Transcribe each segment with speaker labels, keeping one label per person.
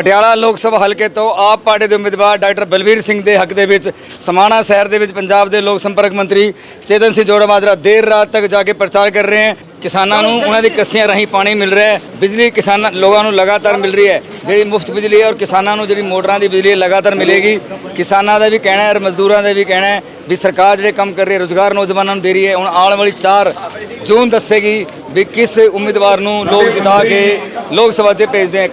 Speaker 1: ਪਟਿਆਲਾ ਲੋਕ ਸਭਾ ਹਲਕੇ ਤੋਂ ਆਪ ਪਾਰਟੀ ਦੇ ਉਮੀਦਵਾਰ ਡਾਕਟਰ ਬਲਵੀਰ ਸਿੰਘ ਦੇ ਹੱਕ ਦੇ ਵਿੱਚ ਸਮਾਣਾ ਸ਼ਹਿਰ ਦੇ ਵਿੱਚ ਪੰਜਾਬ ਦੇ ਲੋਕ ਸੰਪਰਕ ਮੰਤਰੀ ਚੇਤਨ ਸਿੰਘ ਜੋੜਾ ਮਾਜਰਾ ਦੇਰ ਰਾਤ ਤੱਕ ਜਾ ਕੇ ਪ੍ਰਚਾਰ ਕਰ ਰਹੇ ਹਨ ਕਿਸਾਨਾਂ ਨੂੰ ਉਹਨਾਂ ਦੀ ਕੱਸੀਆਂ ਰਾਹੀਂ ਪਾਣੀ ਮਿਲ ਰਿਹਾ ਹੈ। ਬਿਜਲੀ ਕਿਸਾਨਾਂ ਲੋਕਾਂ ਨੂੰ ਲਗਾਤਾਰ ਮਿਲ ਰਹੀ ਹੈ। ਜਿਹੜੀ ਮੁਫਤ ਬਿਜਲੀ ਹੈ ਔਰ ਕਿਸਾਨਾਂ ਨੂੰ ਜਿਹੜੀ ਮੋਟਰਾਂ ਦੀ ਬਿਜਲੀ ਹੈ, ਲਗਾਤਾਰ ਮਿਲੇਗੀ। ਕਿਸਾਨਾਂ ਦਾ ਵੀ ਕਹਿਣਾ ਹੈ ਔਰ ਮਜ਼ਦੂਰਾਂ ਦਾ ਵੀ ਕਹਿਣਾ ਹੈ ਵੀ ਸਰਕਾਰ ਜਿਹੜੇ ਕੰਮ ਕਰ ਰਹੀ ਹੈ, ਰੋਜ਼ਗਾਰ ਨੌਜਵਾਨਾਂ ਨੂੰ ਦੇ ਰਹੀ ਹੈ। ਹੁਣ ਆਉਣ ਵਾਲੀ 4 ਜੂਨ ਦੱਸੇਗੀ ਵੀ ਕਿਸ ਉਮੀਦਵਾਰ ਨੂੰ ਲੋਕ ਜਿਤਾ ਕੇ ਲੋਕ ਸਭਾ 'ਚ ਭੇਜਦੇ ਹੈ।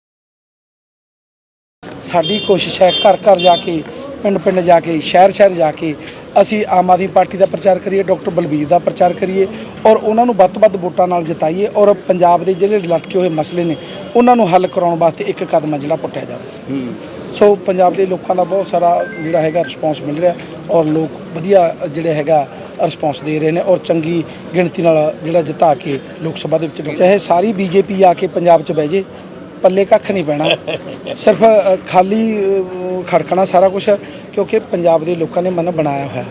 Speaker 2: ਸਾਡੀ ਕੋਸ਼ਿਸ਼ ਹੈ ਘਰ ਘਰ ਜਾ ਕੇ ਪਿੰਡ ਪਿੰਡ ਜਾ ਕੇ ਸ਼ਹਿਰ ਸ਼ਹਿਰ ਜਾ ਕੇ ਅਸੀਂ ਆਮ ਆਦਮੀ ਪਾਰਟੀ ਦਾ ਪ੍ਰਚਾਰ ਕਰੀਏ ਡਾਕਟਰ ਬਲਬੀਰ ਦਾ ਪ੍ਰਚਾਰ ਕਰੀਏ ਔਰ ਉਹਨਾਂ ਨੂੰ ਵੱਧ ਵੱਧ ਵੋਟਾਂ ਨਾਲ ਜਿਤਾਈਏ ਔਰ ਪੰਜਾਬ ਦੇ ਜਿਹੜੇ ਲਟਕੇ ਹੋਏ ਮਸਲੇ ਨੇ ਉਹਨਾਂ ਨੂੰ ਹੱਲ ਕਰਾਉਣ ਵਾਸਤੇ ਇੱਕ ਕਦਮ ਜਿਹੜਾ ਪੁੱਟਿਆ ਜਾਵੇ ਸੋ। ਪੰਜਾਬ ਦੇ ਲੋਕਾਂ ਦਾ ਬਹੁਤ ਸਾਰਾ ਜਿਹੜਾ ਹੈਗਾ ਰਿਸਪੌਂਸ ਮਿਲ ਰਿਹਾ ਔਰ ਲੋਕ ਵਧੀਆ ਜਿਹੜੇ ਹੈਗਾ ਰਿਸਪੌਂਸ ਦੇ ਰਹੇ ਨੇ ਔਰ ਚੰਗੀ ਗਿਣਤੀ ਨਾਲ ਜਿਹੜਾ ਜਿਤਾ ਕੇ ਲੋਕ ਸਭਾ ਦੇ ਵਿੱਚ ਚਾਹੇ ਸਾਰੀ ਬੀਜੇਪੀ ਆ ਕੇ ਪੰਜਾਬ 'ਚ ਬਹਿ ਜੇ ਪੱਲੇ ਕੱਖ ਨਹੀਂ ਪੈਣਾ। ਸਿਰਫ ਖਾਲੀ ਖੜਕਣਾ ਸਾਰਾ ਕੁਝ ਕਿਉਂਕਿ ਪੰਜਾਬ ਦੇ ਲੋਕਾਂ ਨੇ ਮਨ ਬਣਾਇਆ ਹੋਇਆ।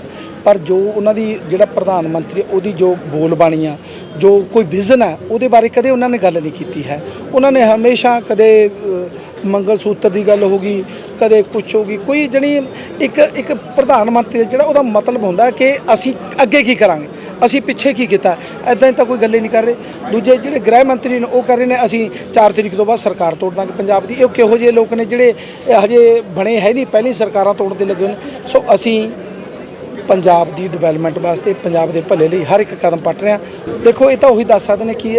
Speaker 2: ਪਰ ਜੋ ਉਹਨਾਂ ਦੀ ਜਿਹੜਾ ਪ੍ਰਧਾਨ ਮੰਤਰੀ ਉਹਦੀ ਜੋ ਬੋਲ ਬਾਣੀ ਆ ਜੋ ਕੋਈ ਵਿਜ਼ਨ ਹੈ ਉਹਦੇ ਬਾਰੇ ਕਦੇ ਉਹਨਾਂ ਨੇ ਗੱਲ ਨਹੀਂ ਕੀਤੀ ਹੈ। ਉਹਨਾਂ ਨੇ ਹਮੇਸ਼ਾ ਕਦੇ ਅ, ਮੰਗਲ ਸੂਤਰ ਦੀ ਗੱਲ ਹੋਗੀ ਕਦੇ ਕੁਛ ਹੋਗੀ ਕੋਈ ਜਣੀ ਇੱਕ ਇੱਕ ਪ੍ਰਧਾਨ ਮੰਤਰੀ ਜਿਹੜਾ ਉਹਦਾ ਮਤਲਬ ਹੁੰਦਾ ਕਿ ਅਸੀਂ ਅੱਗੇ ਕੀ ਕਰਾਂਗੇ? ਅਸੀਂ ਪਿੱਛੇ ਕੀ ਕੀਤਾ? ਐਦਾਂ ਤਾਂ ਕੋਈ ਗੱਲੇ ਨਹੀਂ ਕਰ ਰਹੇ। ਦੂਜੇ ਜਿਹੜੇ ਗ੍ਰਹਿ ਮੰਤਰੀ ਨੇ, ਉਹ ਕਰ ਰਹੇ ਨੇ, ਅਸੀਂ 4 ਤਰੀਕ ਤੋਂ ਬਾਅਦ ਸਰਕਾਰ ਤੋੜ ਦਾਂਗੇ ਪੰਜਾਬ ਦੀ। ਇਹ ਕਿਹੋ ਜਿਹੇ ਲੋਕ ਨੇ ਜਿਹੜੇ ਇਹ ਹਜੇ ਬਣੇ ਹੈ ਨਹੀਂ? ਪਹਿਲੀ ਸਰਕਾਰਾਂ ਤੋੜਦੇ ਲੱਗੇ ਨੇ। ਸੋ ਅਸੀਂ ਪੰਜਾਬ ਦੀ ਡਿਵੈਲਪਮੈਂਟ ਵਾਸਤੇ, ਪੰਜਾਬ ਦੇ ਭਲੇ ਲਈ ਹਰ ਇੱਕ ਕਦਮ ਪੱਟ ਰਿਹਾ। ਦੇਖੋ, ਇਹ ਤਾਂ ਉਹੀ ਦੱਸ ਸਕਦੇ ਨੇ ਕਿ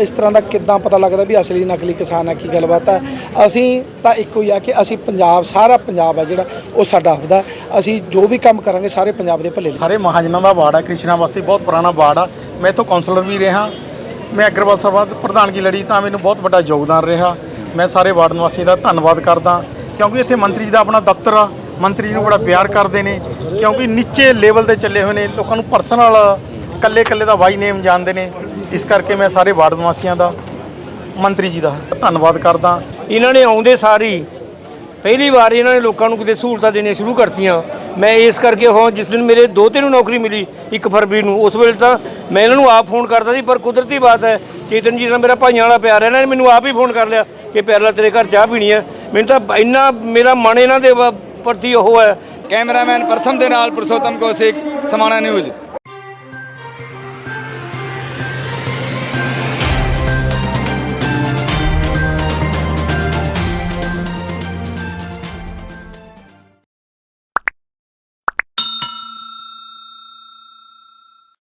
Speaker 2: ਇਸ ਤਰ੍ਹਾਂ ਦਾ ਕਿੱਦਾਂ ਪਤਾ ਲੱਗਦਾ ਵੀ ਅਸਲੀ ਨਕਲੀ ਕਿਸਾਨ ਆ ਕੀ ਗੱਲਬਾਤ ਹੈ। ਅਸੀਂ ਤਾਂ ਇੱਕੋ ਹੀ ਆ ਕਿ ਅਸੀਂ ਪੰਜਾਬ, ਸਾਰਾ ਪੰਜਾਬ ਆ ਜਿਹੜਾ, ਉਹ ਸਾਡਾ ਆਪਦਾ ਅਸੀਂ ਜੋ ਵੀ ਕੰਮ ਕਰਾਂਗੇ, ਸਾਰੇ ਪੰਜਾਬ ਦੇ ਭਲੇ ਲਈ।
Speaker 3: ਸਾਰੇ ਮਹਾਜਨਾਂ ਦਾ ਵਾਰਡ ਆ ਕ੍ਰਿਸ਼ਨਾ ਬਸਤੀ ਬਹੁਤ ਪੁਰਾਣਾ ਵਾਰਡ ਆ। ਮੈਂ ਇੱਥੋਂ ਕਾਉਂਸਲਰ ਵੀ ਰਿਹਾ। ਮੈਂ ਅਗਰਵਾਲ ਸਰਬੱਤ ਪ੍ਰਧਾਨਗੀ ਲੜੀ, ਤਾਂ ਮੈਨੂੰ ਬਹੁਤ ਵੱਡਾ ਯੋਗਦਾਨ ਰਿਹਾ। ਮੈਂ ਸਾਰੇ ਵਾਰਡ ਨਿਵਾਸੀਆਂ ਦਾ ਧੰਨਵਾਦ ਕਰਦਾ, ਕਿਉਂਕਿ ਇੱਥੇ ਮੰਤਰੀ ਜੀ ਦਾ ਆਪਣਾ ਦਫ਼ਤਰ ਆ। ਮੰਤਰੀ ਜੀ ਨੂੰ ਬੜਾ ਪਿਆਰ ਕਰਦੇ ਨੇ, ਕਿਉਂਕਿ ਨੀਚੇ ਲੈਵਲ ਤੇ ਚੱਲੇ ਹੋਏ ਨੇ, ਲੋਕਾਂ ਨੂੰ ਪਰਸਨਲ ਕੱਲੇ ਕੱਲੇ ਦਾ ਵਾਈ ਨੇਮ ਜਾਣਦੇ ਨੇ। ਇਸ ਕਰਕੇ ਮੈਂ ਸਾਰੇ ਵਾਰਡ ਨਿਵਾਸੀਆਂ ਦਾ, ਮੰਤਰੀ ਜੀ ਦਾ ਧੰਨਵਾਦ ਕਰਦਾ।
Speaker 4: ਇਹਨਾਂ ਨੇ ਆਉਂਦੇ ਸਾਰੀ, ਪਹਿਲੀ ਵਾਰ ਇਹਨਾਂ ਨੇ ਲੋਕਾਂ ਨੂੰ ਕਿਤੇ ਸਹੂਲਤਾਂ ਦੇਣੀਆਂ ਸ਼ੁਰੂ ਕਰਤੀਆਂ। ਮੈਂ ਇਸ ਕਰਕੇ ਹਾਂ, ਜਿਸ ਦਿਨ ਮੇਰੇ ਦੋਤੇ ਨੂੰ ਨੌਕਰੀ ਮਿਲੀ 1 ਫਰਵਰੀ ਨੂੰ, ਉਸ ਵੇਲੇ ਤਾਂ ਮੈਂ ਇਹਨਾਂ ਨੂੰ ਆਪ ਫੋਨ ਕਰਦਾ ਸੀ, ਪਰ ਕੁਦਰਤੀ ਬਾਤ ਹੈ ਚੇਤਨ ਜੀ ਨਾਲ ਮੇਰਾ ਭਾਈਆਂ ਵਾਲਾ ਪਿਆਰ ਹੈ, ਇਹਨਾਂ ਨੇ ਮੈਨੂੰ ਆਪ ਹੀ ਫੋਨ ਕਰ ਲਿਆ ਕਿ ਪਿਆਰਲਾ ਤੇਰੇ ਘਰ ਚਾਹ ਪੀਣੀ ਹੈ। ਮੈਨੂੰ ਤਾਂ ਇੰਨਾ, ਮੇਰਾ ਮਨ ਇਹਨਾਂ ਦੇ ਵ- ਪ੍ਰਤੀ ਉਹ ਹੈ।
Speaker 1: ਕੈਮਰਾਮੈਨ ਪ੍ਰਥਮ ਦੇ ਨਾਲ ਪੁਰਸ਼ੋਤਮ ਕੌਸ਼ਿਕ ਸਮਾਣਾ ਨਿਊਜ਼।